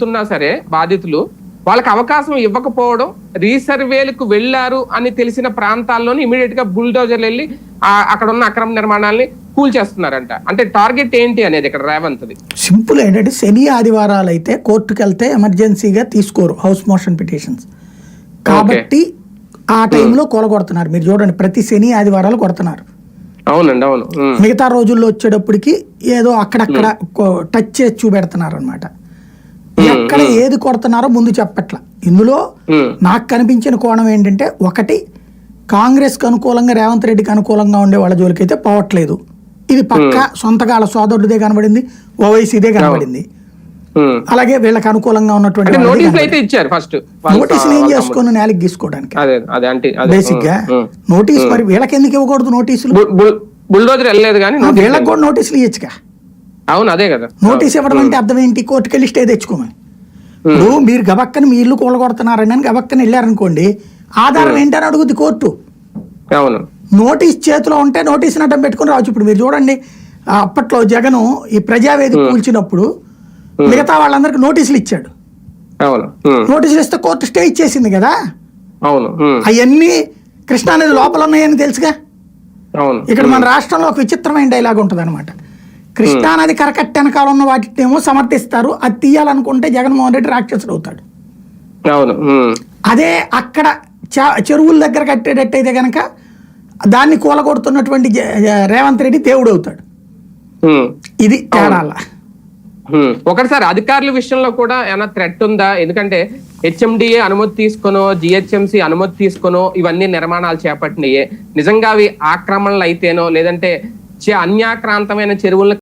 చెబుతున్నా సరే బాధితులు వాళ్ళకి అవకాశం ఇవ్వకపోవడం రీసర్వేలకు వెళ్ళారు అని తెలిసిన ప్రాంతాల్లోనే ఇమీడియట్గా బుల్డోజర్లు వెళ్ళి అక్కడ ఉన్న అక్రమ నిర్మాణాలని కూల్ చేస్తున్నారంట. అంటే టార్గెట్ ఏంటి అనేది ఇక్కడ రేవంత్ది. సింపుల్ ఏంటంటే శని ఆదివారాలు అయితే కోర్టుకు వెళ్తే ఎమర్జెన్సీగా తీసుకోరు హౌస్ మోషన్ పిటిషన్స్. కాబట్టి ఆ టైంలో కొలగొడుతున్నారు మీరు చూడండి ప్రతి శని ఆదివారాలు కొడుతున్నారు. అవునండి అవును. మిగతా రోజుల్లో వచ్చేటప్పటికి ఏదో అక్కడక్కడ టచ్ చేసి చూపెడుతున్నారు అనమాట ఎక్కడ ఏది కొడుతున్నారో ముందు చెప్పట్ల. ఇందులో నాకు కనిపించిన కోణం ఏంటంటే ఒకటి కాంగ్రెస్కి అనుకూలంగా రేవంత్ రెడ్డికి అనుకూలంగా ఉండే వాళ్ళ జోలికైతే పోవట్లేదు. ఇది పక్క సొంతగా వాళ్ళ సోదరుడిదే కనబడింది ఓవైసీదే కనబడింది. అలాగే వీళ్ళకి అనుకూలంగా ఉన్నటువంటి నోటీసులు ఏం చేసుకోను నేలకి గీసుకోవడానికి? అదే బేసిక్గా. నోటీస్ మరి వీళ్ళకి ఎందుకు ఇవ్వకూడదు నోటీసులు? బుల్డోజర్ వెళ్ళలేదు కానీ వీళ్ళకి కూడా నోటీసులు ఇవ్వచ్చుగా అవును అదే కదా. నోటీస్ ఇవ్వడం అంటే అర్థం ఏంటి? కోర్టుకి వెళ్ళి స్టే తెచ్చుకోమని. ఇప్పుడు మీరు గబక్కని మీ ఇల్లు కూలగొడుతున్నారని అని గబక్కని వెళ్ళారనుకోండి ఆధారం ఏంటని అడుగుద్ది కోర్టు. అవును. నోటీస్ చేతిలో ఉంటే నోటీస్ అడ్డం పెట్టుకుని రావచ్చు ఇప్పుడు మీరు చూడండి అప్పట్లో జగను ఈ ప్రజావేదిక కూల్చినప్పుడు మిగతా వాళ్ళందరికీ నోటీసులు ఇచ్చాడు. నోటీసులు ఇస్తే కోర్టు స్టే ఇచ్చేసింది కదా? అవును. అవన్నీ కృష్ణానది లోపల ఉన్నాయని తెలుసుగా ఇక్కడ మన రాష్ట్రంలో ఒక విచిత్రమైన డైలాగ్ ఉంటుంది అనమాట కృష్ణానది కరకట్ట వెనకాల ఉన్న వాటిని ఏమో సమర్థిస్తారు. అది తీయాలనుకుంటే జగన్మోహన్ రెడ్డి రాక్షసుడు అవుతాడు. అవును. అదే అక్కడ చెరువుల దగ్గర కట్టేటట్టయితే కనుక దాన్ని కూలగొడుతున్నటువంటి రేవంత్ రెడ్డి దేవుడు అవుతాడు. ఇది తేడాల. ఒకటిసారి అధికారుల విషయంలో కూడా ఏమైనా థ్రెట్ ఉందా? ఎందుకంటే హెచ్ఎండిఏ అనుమతి తీసుకునో జిహెచ్ఎంసి అనుమతి తీసుకునో ఇవన్నీ నిర్మాణాలు చేపట్టినయే. నిజంగా అవి ఆక్రమణలు అయితేనో లేదంటే చే- అన్యాక్రాంతమైన చెరువులను